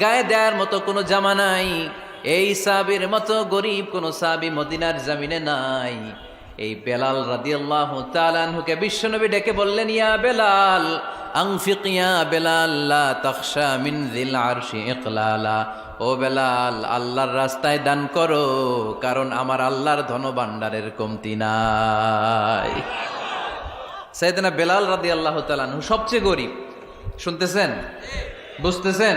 গায়ে দেওয়ার মতো কোনো জামা নাই। এই সাবির মতো গরিব কোনো সাবি মদিনার জামিনে নাই। এই বেলাল রাদিয়াল্লাহু তাআলাহুকে বিশ্বনবী ডেকে বললেন, ইয়া বেলাল আনফিক ইয়া বেলাল, লা তাখশা মিন যিল আরশি ইকলালা। ও বেলাল, আল্লাহর রাস্তায় দান করো, কারণ আমার আল্লাহর ধনভাণ্ডারের কমতি নাই। সাইদানা বেলাল রাদি আল্লাহ তালানহু সবচেয়ে গরিব। শুনতেছেন? বুঝতেছেন?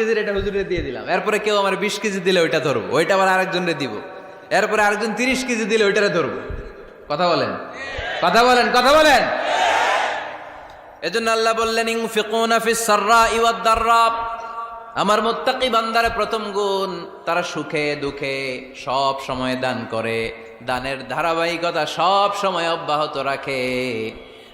কেজির এটা হুজুরে দিয়ে দিলাম। এরপরে কেউ আমার বিশ কেজি দিলে ওইটা ধরবো, ওইটা আবার আরেকজনরে দিব। এরপরে আরেকজন তিরিশ কেজি দিলে ওইটারে ধরবো। কথা বলেন? কথা বলেন কথা বলেন? এজন্য আল্লাহ বললেন আমার মুত্তাকি বান্দারে প্রথম গুণ, তারা সুখে দুঃখে সব সময় দান করে, দানের ধারাবাহিকতা সব সময় অব্যাহত রাখে।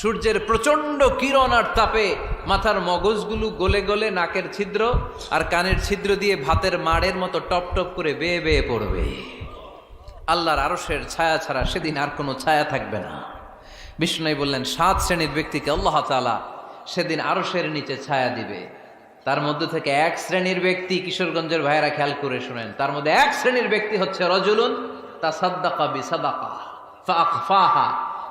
সূর্যের প্রচণ্ড কিরণ আর তাপে মাথার মগজগুলো গলে গলে নাকের ছিদ্র আর কানের ছিদ্র দিয়ে ভাতের মাড়ের মতো টপ টপ করে বেয়ে বেয়ে পড়বে। আল্লাহর আরশের ছায়া ছাড়া সেদিন আর কোনো ছায়া থাকবে না। বিষ্ণু বললেন, সাত শ্রেণির ব্যক্তিকে আল্লাহ তালা সেদিন আরশের নিচে ছায়া দিবে। তার মধ্যে থেকে এক শ্রেণির ব্যক্তি কিশোরগঞ্জের ভাইয়েরা খেয়াল করে শোনেন, তার মধ্যে এক শ্রেণির ব্যক্তি হচ্ছে রজুলুন তা সাদ্দাকা বিসাদাকা ফাহা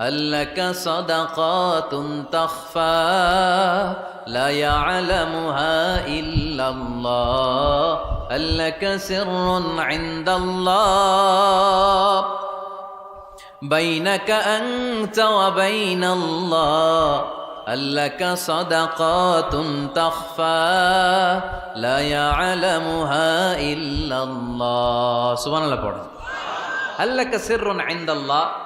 لك صدقات تخفى لا يعلمها إلا الله لك سر عند الله بينك أنت وبين الله لك صدقات تخفى لا يعلمها إلا الله سبحان الله لك سر عند الله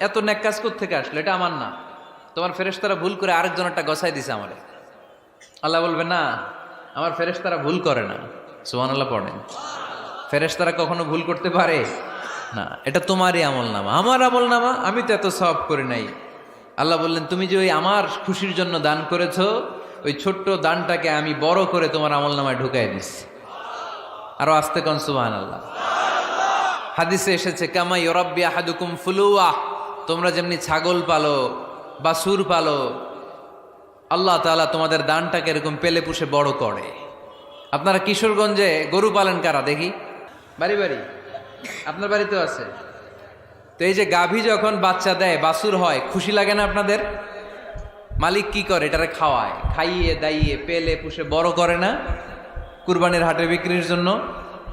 এত ন্যাক কাজ থেকে আসলো? এটা আমার না। তোমার ফেরেশতারা ভুল করে আরেকজন একটা গসাই দিছে আমারে। আল্লাহ বলবে, না, আমার ফেরেশতারা ভুল করে না। সুমান আল্লাহ পড়েন ফেরেশতারা কখনো ভুল করতে পারে? না, এটা তোমারই আমল নামা। আমার আমল নামা, আমি তো এত সব করি নাই। আল্লাহ বললেন, তুমি যে ওই আমার খুশির জন্য দান করেছ, ওই ছোট্ট দানটাকে আমি বড় করে তোমার আমল নামায় ঢুকাই দিচ্ছি আরও আস্তে কন সুবাহ আল্লাহ হাদিসে এসেছে কামাই ইউরব্বি আহাদুকুম ফুলুয়া। তোমরা যেমনি ছাগল পালো বা সুর পালো, আল্লাহ তাআলা তোমাদের দানটাকে এরকম পেলে পুষে বড় করে। আপনারা কিশোরগঞ্জে গরু পালেন কারা? দেখি। বাড়ি বাড়ি। আপনার বাড়িতেও আছে। তো এই যে গাভী যখন বাচ্চা দেয় বাসুর হয়, খুশি লাগে না আপনাদের? মালিক কি করে? এটারে খাওয়ায়। খাইয়ে, দাইয়ে, পেলে, পুষে বড় করে না? কুরবানির হাটে বিক্রির জন্য?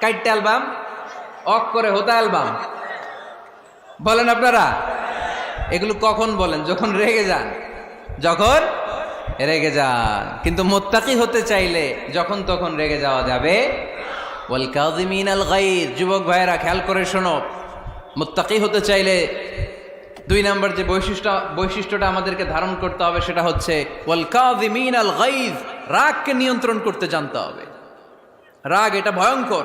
কাইটটা অ্যালবাম অক করে হোতা অ্যালবাম। বলেন আপনারা? এগুলো কখন বলেন? যখন রেগে যান। যখন রেগে যান। কিন্তু মোত্তাকি হতে চাইলে যখন তখন রেগে যাওয়া যাবে। ওয়াল কাযিমিন আল গাইর যুবক ভাইয়েরা, খেয়াল করে শোনো। মোত্তাকি হতে চাইলে দুই নম্বর যে বৈশিষ্ট্য, বৈশিষ্ট্যটা আমাদেরকে ধারণ করতে হবে সেটা হচ্ছে ওয়াল কাযিমিন আল গাইজ রাগকে নিয়ন্ত্রণ করতে জানতে হবে। রাগ এটা ভয়ঙ্কর।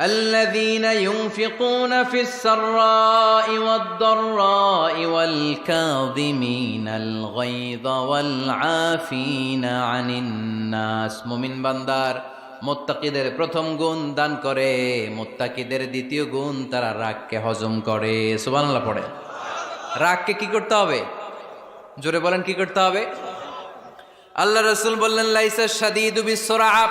الذين ينفقون في السراء والضراء والكاظمين الغيظ والعافين عن الناس মুমিন বান্দার মোত্তাকিদের প্রথম গুণ দান করে মোত্তাকিদের দ্বিতীয় গুণ তারা রাগকে হজম করে সুবহানাল্লাহ পড়ে রাগকে কি করতে হবে জোরে বলেন কি করতে হবে আল্লাহ রসুল বললেন লাইসা সাদিদু বিশ্বরাব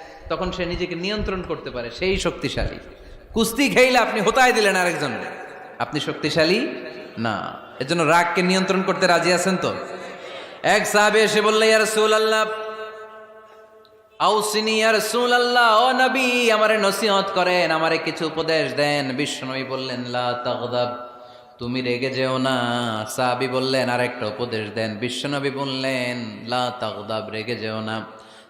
তখন সে নিজেকে নিয়ন্ত্রণ করতে পারে, সেই শক্তিশালী। কুস্তি খেইলে আপনি হোতায় দিলেন আরেকজনের আপনি শক্তিশালী? না। এজন্য রাগকে নিয়ন্ত্রণ করতে রাজি আছেন তো? এক সাহাবে এসে বললে ইয়ার সুল আল্লাহ সুল আল্লাহ ও নবী, আমারে নসিহত করেন, আমারে কিছু উপদেশ দেন। বিষ্ণুনবী বললেন, লা তাগদাব, তুমি রেগে যেও না। সাহাবি বললেন, আরেকটা উপদেশ দেন। বিশ্বনবী বললেন, লা তাগদাব, রেগে যেও না।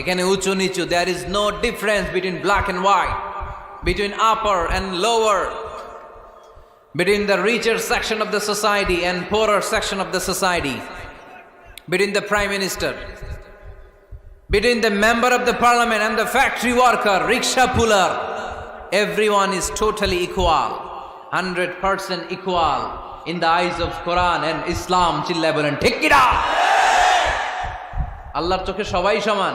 এখানে উঁচু নিচু there is no difference between black and white between upper and lower between the richer section of the society and poorer section of the society, between the prime minister, between the member of the parliament and the factory worker, rickshaw puller, everyone is totally equal, 100% equal in the eyes of Quran and Islam. চিল্লায় বলেন ঠিক কিনা আল্লাহর চোখে সবাই সমান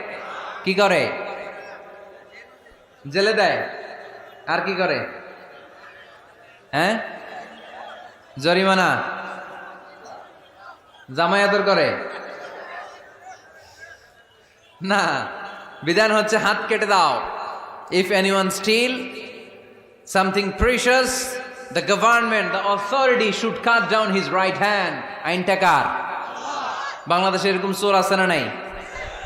কি করে? জেলে দেয়। আর কি করে? হ্যাঁ? জরিমানা। জামায়াতর করে। না, বিধান হচ্ছে হাত কেটে দাও। If anyone steal something precious the government the authority should cut down his right hand আইনটা কার? বাংলাদেশে এরকম চোর আছে না নাই?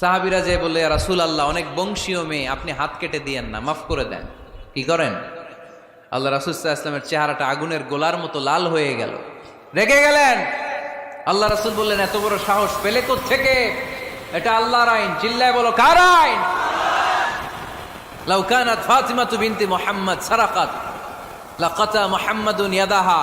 সাহাবিরা যে বলে রাসুল আল্লাহ অনেক বংশীয় মেয়ে, আপনি হাত কেটে দিয়েন না, মাফ করে দেন। কি করেন? আল্লাহ রাসুল্লাহ ইসলামের চেহারাটা আগুনের গোলার মতো লাল হয়ে গেল। রেগে গেলেন। আল্লাহ রাসুল বললেন, এত বড় সাহস পেলে থেকে এটা আল্লাহর আইন, চিল্লায় বলো, কার আইন? লাউ কানাত ফাতিমাতু বিনতি মোহাম্মদ সারাকাত, লাকাতা মুহাম্মাদুন ইয়াদাহা।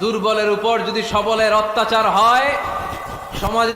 দুর্বলের উপর যদি সবলের অত্যাচার হয় সমাজ